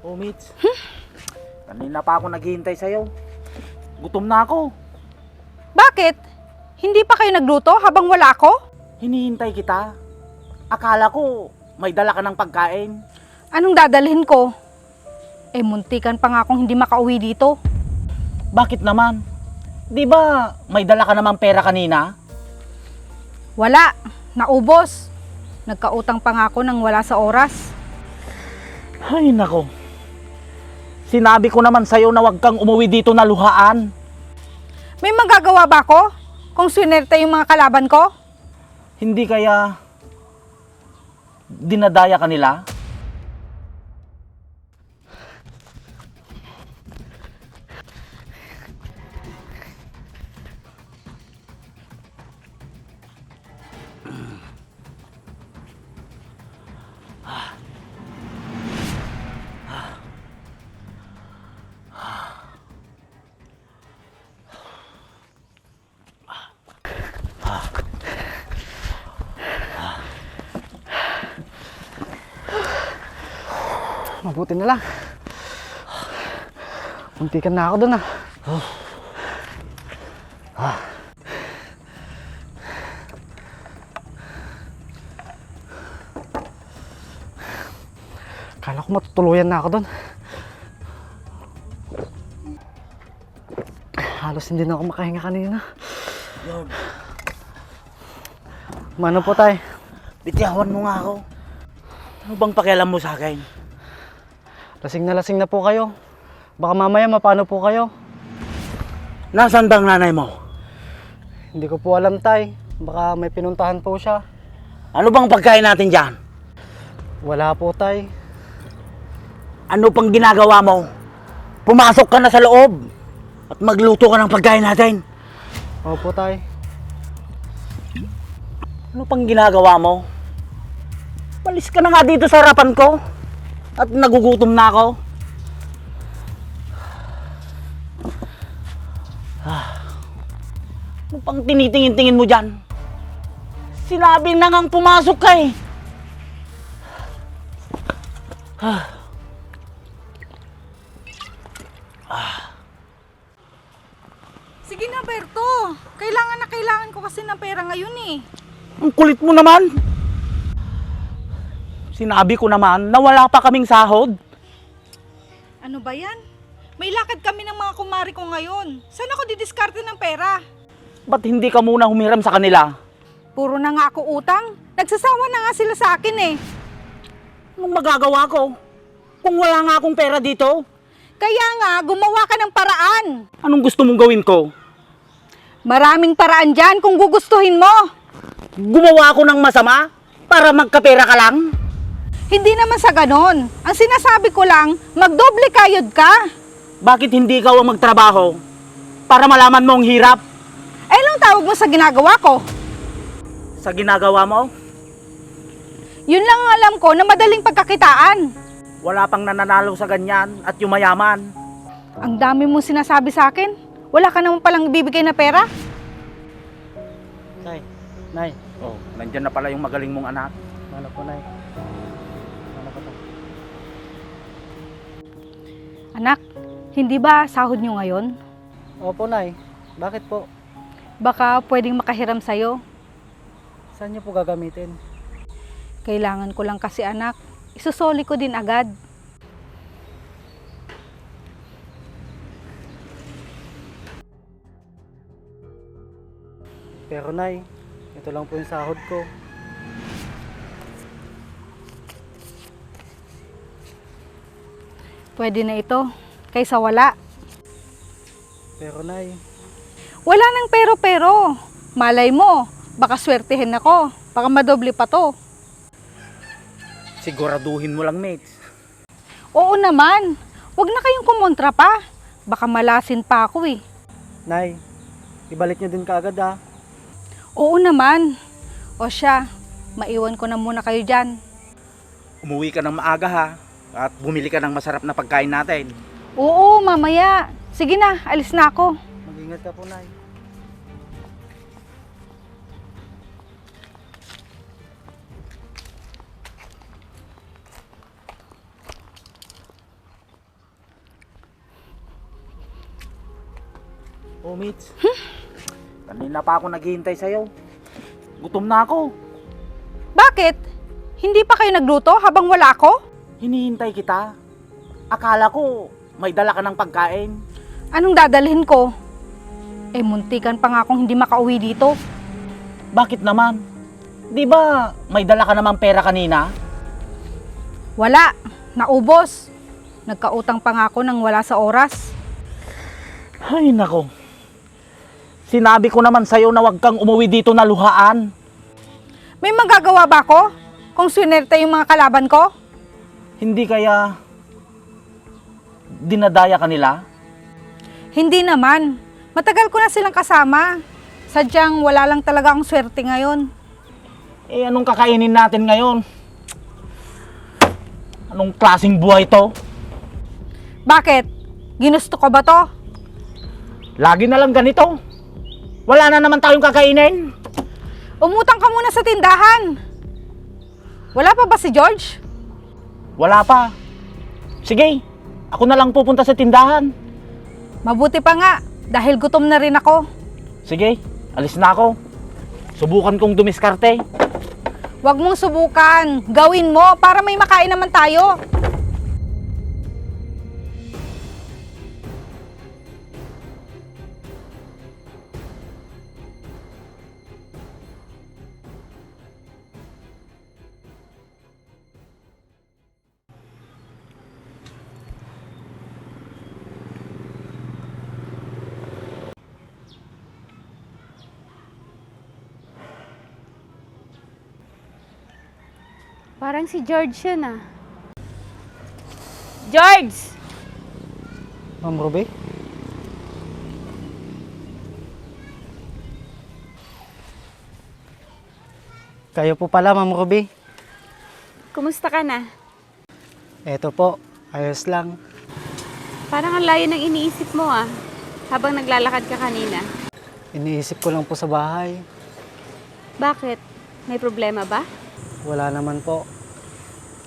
Oh, mates. Kanina pa ako naghihintay sa'yo. Gutom na ako. Bakit? Hindi pa kayo nagluto habang wala ako? Hinihintay kita. Akala ko may dala ka ng pagkain. Anong dadalhin ko? Eh, muntikan pa nga akong hindi makauwi dito. Bakit naman? Di ba may dala ka namang pera kanina? Wala. Naubos. Nagkautang pa nga ako nang wala sa oras. Ay, nako. Sinabi ko naman sa'yo na huwag kang umuwi dito na luhaan. May magagawa ba ako? Kung swinerte yung mga kalaban ko? Hindi kaya dinadaya ka Mabuti na lang. Muntikan na ako doon ah. Kala ko matutuluyan na ako doon. Halos hindi na ako makahinga kanina. Lord, Mano po tay? bitiyawan mo nga ako. Ano bang pakialam mo sa akin? Lasing na lasing na po kayo. Baka mamaya mapano po kayo. Nasaan bang nanay mo? Hindi ko po alam tay. Baka may pinuntahan po siya. Ano bang pagkain natin dyan? Wala po tay. Ano pang ginagawa mo? Pumasok ka na sa loob at magluto ka ng pagkain natin. Opo tay. Ano pang ginagawa mo? Palis ka na nga dito sa harapan ko. At nagugutom na ako. Ah. Ano pang tinitingin-tingin mo dyan? Sinabi na ngang pumasok ka eh. Sige na, Berto. Kailangan na kailangan ko kasi ng pera ngayon eh. Ang kulit mo naman. Sinabi ko naman na wala pa kaming sahod. Ano ba yan? May lakad kami ng mga kumari ko ngayon. Saan ako didiskarte ng pera? Ba't hindi ka muna humiram sa kanila? Puro na nga ako utang. Nagsasawa na nga sila sa akin eh. Anong magagawa ko? Kung wala nga akong pera dito, Kaya nga, gumawa ka ng paraan. anong gusto mong gawin ko? Maraming paraan dyan kung gugustuhin mo. Gumawa ako ng masama para magkapera ka lang? Hindi naman sa ganon. Ang sinasabi ko lang, magdoble kayod ka. Bakit hindi ikaw ang magtrabaho? Para malaman mo ang hirap Eh, anong tawag mo sa ginagawa ko? sa ginagawa mo? Yun lang ang alam ko na madaling pagkakitaan. Wala pang nananalo sa ganyan at yumayaman. Ang dami mong sinasabi sa akin. Wala ka naman palang ibibigay na pera. Nay, nay. Oh, nandyan na pala yung magaling mong anak. Mano po nay. Mano po tay. Anak, hindi ba sahod nyo ngayon? Opo nay. Bakit po? Baka pwedeng makahiram sa'yo. Saan niyo po gagamitin? Kailangan ko lang kasi anak. Isusoli ko din agad. Pero nay, ito lang po yung sahod ko. Pwede na ito. Kaysa wala. Pero nay, Wala nang pero-pero. Malay mo, baka swertihin ako. Baka madoble pa to. Siguraduhin mo lang, mates. Oo naman. Huwag na kayong kumontra pa. Baka malasin pa ako eh. nay, ibalik niyo din kaagad ah. Oo naman. O siya, maiwan ko na muna kayo dyan. Umuwi ka ng maaga ha at bumili ka ng masarap na pagkain natin. Oo, mamaya. Sige na, alis na ako. Mag-ingat ka po, Nay. Oh, Mitch. Hmm? Kanina pa ako naghihintay sa'yo. Gutom na ako. Bakit? Hindi pa kayo nagluto habang wala ako? Hinihintay kita. Akala ko may dala ka ng pagkain. Anong dadalhin ko? Eh, muntikan pa nga akong hindi makauwi dito. Bakit naman? Di ba may dala ka namang pera kanina? Wala. Naubos. Nagkautang pa nga ako nang wala sa oras. Ay, nako. Sinabi ko naman sa'yo na huwag kang umuwi dito na luhaan. May magagawa ba ako? Kung swinerte yung mga kalaban ko? Hindi kaya dinadaya ka nila? Hindi naman. Matagal ko na silang kasama. Sadyang wala lang talaga akong swerte ngayon. Eh, anong kakainin natin ngayon? Anong klaseng buhay to? Bakit? Ginusto ko ba to? Lagi na lang ganito. Wala na naman tayong kakainin. Umutang ka muna sa tindahan. Wala pa ba si George? Wala pa. Sige, ako na lang pupunta sa tindahan. Mabuti pa nga, dahil gutom na rin ako. Sige, alis na ako. Subukan kong dumiskarte. Huwag mong subukan. Gawin mo para may makain naman tayo. Parang si George yun ah. George! Ma'am Ruby? Kayo po pala, Ma'am Ruby. Kumusta ka na? Eto po, ayos lang. Parang ang layo ng iniisip mo ah. Habang naglalakad ka kanina. Iniisip ko lang po sa bahay. Bakit? May problema ba? Wala naman po.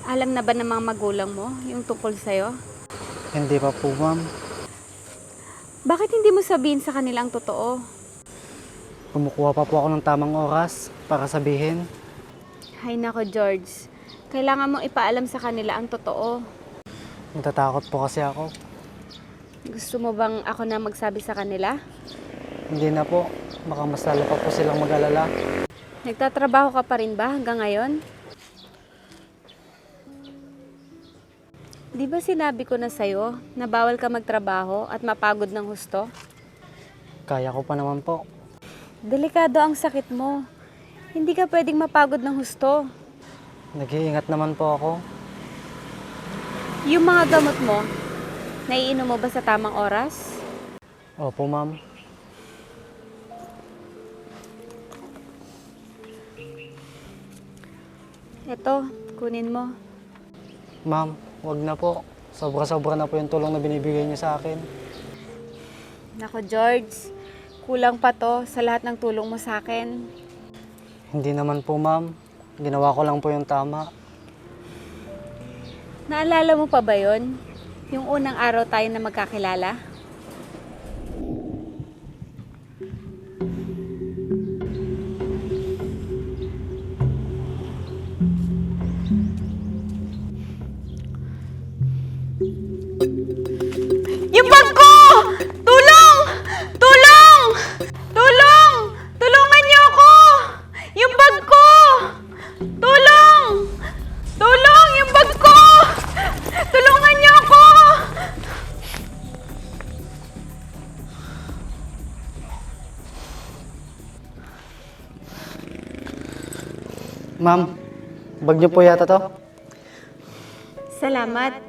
Alam na ba ng mga magulang mo yung tungkol sa'yo? Hindi pa po, ma'am. Bakit hindi mo sabihin sa kanila ang totoo? Kumukuha pa po ako ng tamang oras para sabihin. Hay nako George. Kailangan mong ipaalam sa kanila ang totoo. Natatakot po kasi ako. Gusto mo bang ako na magsabi sa kanila? Hindi na po. Baka mas lalo pa po silang mag-alala. Nagtatrabaho ka pa rin ba hanggang ngayon? Di ba sinabi ko na sa'yo na bawal ka magtrabaho at mapagod ng husto? Kaya ko pa naman po. Delikado ang sakit mo. Hindi ka pwedeng mapagod ng husto. Nag-iingat naman po ako. Yung mga gamot mo, naiinom mo ba sa tamang oras? Opo, ma'am. Eto, kunin mo. Ma'am, wag na po. Sobra-sobra na po yung tulong na binibigay niyo sa akin. Nako George, kulang pa to sa lahat ng tulong mo sa akin. Hindi naman po, ma'am. Ginawa ko lang po yung tama. Naalala mo pa ba yon? Yung unang araw tayo na magkakilala? Yung bag ko! Tulong! Tulong! Tulong! Tulungan niyo ako! Yung bag ko! Tulong! Tulong! Yung bag ko! Tulungan niyo ako! Ma'am, bag niyo po yata to? Salamat.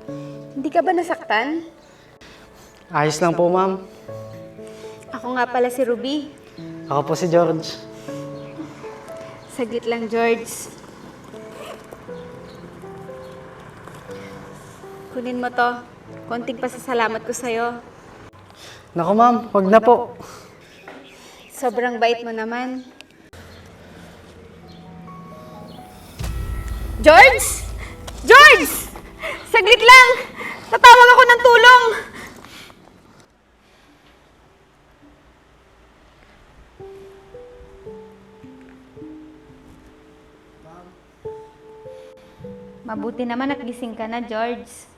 Hindi ka ba nasaktan? Ayos lang po, ma'am. Ako nga pala si Ruby. Ako po si George. Saglit lang, George. Kunin mo to. Konting pasasalamat ko sa'yo. Naku, ma'am, wag na po. Sobrang bait mo naman. George! George! Saglit lang! Tatawag ako ng tulong! Mabuti naman at gising ka na, George.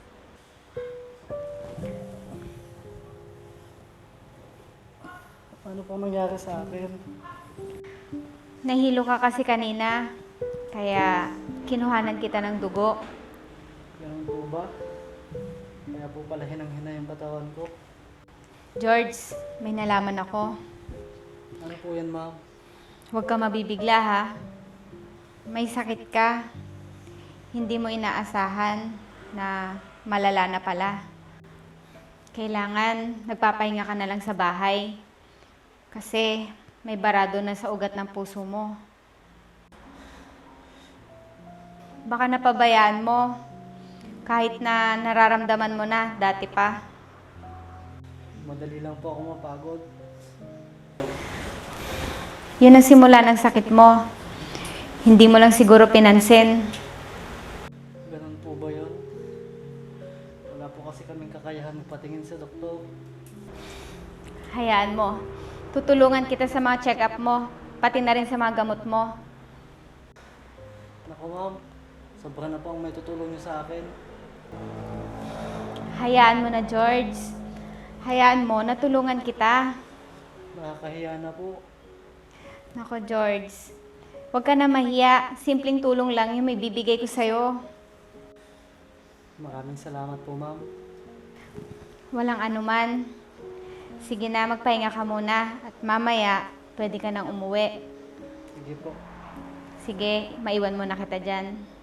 Ano pong nangyari sa akin? Nahilo ka kasi kanina, kaya kinuhanan kita ng dugo. Ba? Kaya po pala hinang-hina yung katawan ko. George, may nalaman ako. Ano po yan, ma'am? Huwag ka mabibigla ha. May sakit ka. Hindi mo inaasahan na malala na pala. Kailangan nagpapahinga ka na lang sa bahay. Kasi may barado na sa ugat ng puso mo. Baka napabayaan mo. Kahit na nararamdaman mo na dati pa. Madali lang po ako mapagod. Yun ang simula ng sakit mo. Hindi mo lang siguro pinansin. Ganun po ba yun? Wala po kasi kaming kakayahan patingin sa doktor. Hayaan mo. Tutulungan kita sa mga check-up mo, pati na rin sa mga gamot mo. Naku ma'am, sobra na po ang may tutulong niyo sa akin. Hayaan mo na, George. Hayaan mo, natulungan kita. Nakakahiya na po. Nako, George. Huwag ka na mahiya. Simpleng tulong lang yung may bibigay ko sa'yo. Maraming salamat po ma'am. Walang anuman. Sige na, magpahinga ka muna. At mamaya, pwede ka nang umuwi. Sige po. Sige, maiwan mo na kita dyan.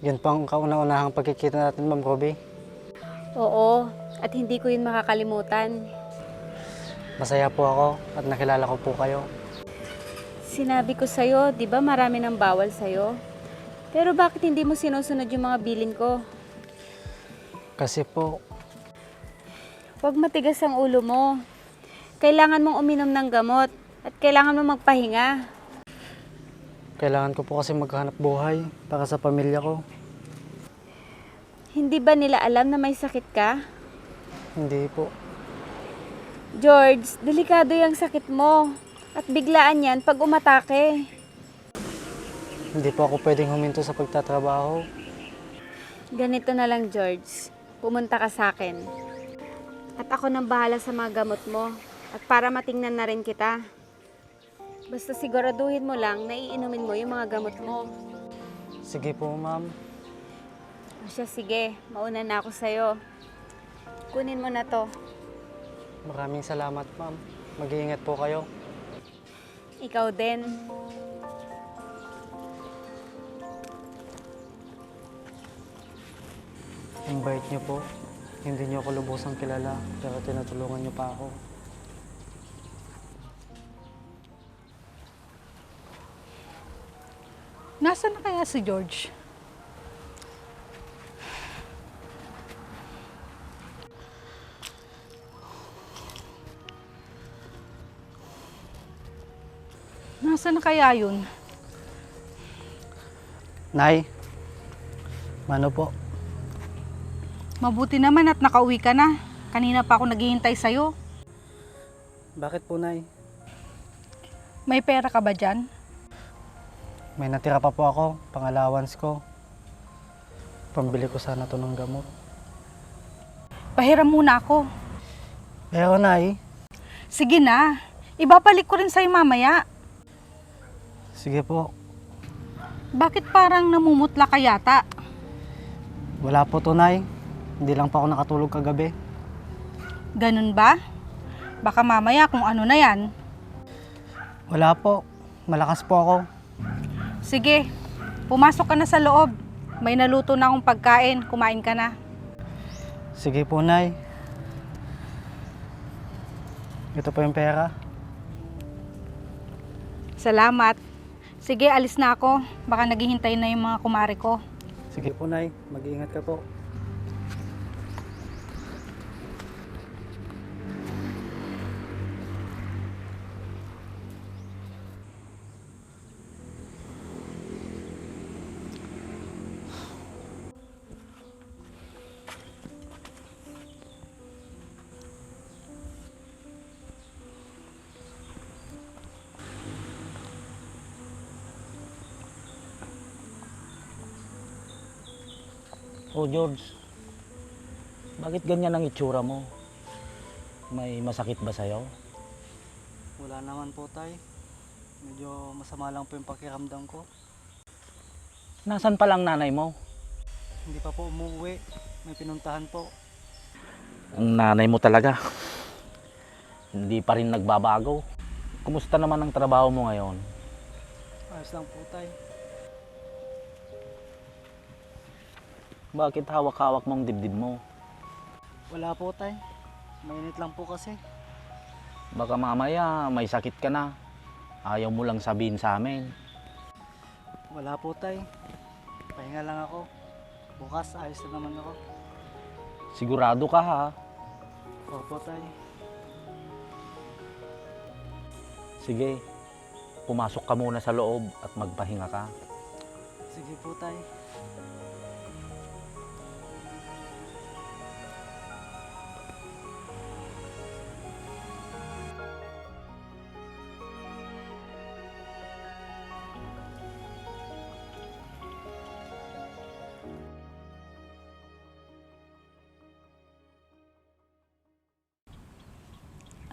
Yan po ang kauna-unahang pagkikita natin, Ma'am Roby. Oo, at hindi ko yun makakalimutan. Masaya po ako at nakilala ko po kayo. Sinabi ko sa'yo, di ba marami ng bawal sa'yo? Pero bakit hindi mo sinusunod yung mga bilin ko? Kasi po, Huwag matigas ang ulo mo. Kailangan mong uminom ng gamot at kailangan mong magpahinga. Kailangan ko po kasi maghanap buhay para sa pamilya ko. Hindi ba nila alam na may sakit ka? Hindi po. George, delikado yung sakit mo. At biglaan yan pag umatake. Hindi po ako pwedeng huminto sa pagtatrabaho. Ganito na lang, George. Pumunta ka sa akin. At ako nang bahala sa mga gamot mo. At para matingnan na rin kita. Basta siguraduhin mo lang na iinumin mo yung mga gamot mo. Sige po, ma'am. O siya, sige. Mauna na ako sa'yo. Kunin mo na to. Maraming salamat, ma'am. Mag-iingat po kayo. Ikaw din. Ang bait niyo po. Hindi niyo ako lubusang kilala, pero tinutulungan niyo pa ako. Nasaan na kaya si George? Nasaan na kaya yun? Nay, mano po? Mabuti naman at nakauwi ka na. Kanina pa ako naghihintay sa'yo. Bakit po, Nay? May pera ka ba dyan? May natira pa po ako, pang-allowance ko. Pambili ko sana to ng gamot. Pahiram muna ako. Pero, Nay, Sige na. Ibabalik ko rin sa'yo mamaya. sige po. Bakit parang namumutla ka yata? Wala po to, Nay. Hindi lang pa ako nakatulog kagabi. Ganun ba? Baka mamaya kung ano na yan. Wala po. Malakas po ako. Sige, pumasok ka na sa loob. May naluto na akong pagkain. Kumain ka na. Sige po, Nay. Ito po yung pera. Salamat. Sige, alis na ako. Baka naghihintay na yung mga kumare ko. Sige po, Nay. Mag-iingat ka po. Oh, George. Bakit ganyan ang itsura mo? May masakit ba sa'yo? Wala naman po tay. Medyo masama lang po yung pakiramdam ko. Nasaan pa lang nanay mo? Hindi pa po umuwi. May pinuntahan po. Ang nanay mo talaga. Hindi pa rin nagbabago. Kumusta naman ang trabaho mo ngayon? Ayos lang po tay. Bakit hawak-hawak mong dibdib mo? Wala po tay. Mainit lang po kasi. Baka mamaya may sakit ka na. Ayaw mo lang sabihin sa amin. Wala po tay. Pahinga lang ako. Bukas ayos na naman ako. Sigurado ka ha. Opo tay. Sige, pumasok ka muna sa loob at magpahinga ka. Sige po tay.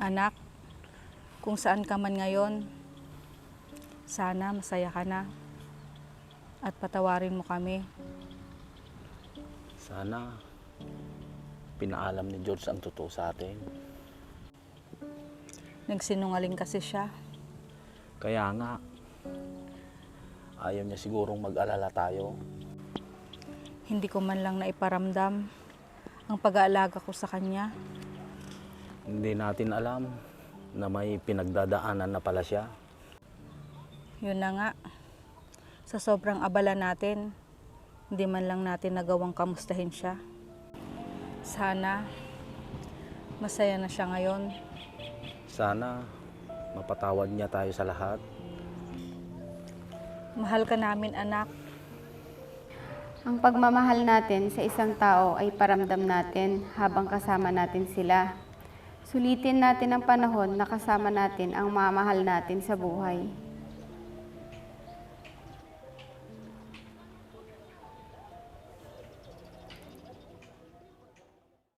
Anak, kung saan ka man ngayon, sana masaya ka na. At patawarin mo kami. Sana pinaalam ni George ang totoo sa atin. Nagsinungaling kasi siya. Kaya nga, ayaw niya sigurong mag-alala tayo. Hindi ko man lang naiparamdam ang pag-aalaga ko sa kanya. Hindi natin alam na may pinagdadaanan na pala siya. Yun na nga. Sa sobrang abala natin, hindi man lang natin nagawang kamustahin siya. Sana, masaya na siya ngayon. Sana mapatawad niya tayo sa lahat. Mahal ka namin, anak. Ang pagmamahal natin sa isang tao ay paramdam natin habang kasama natin sila. Sulitin natin ang panahon na kasama natin ang mamahal natin sa buhay.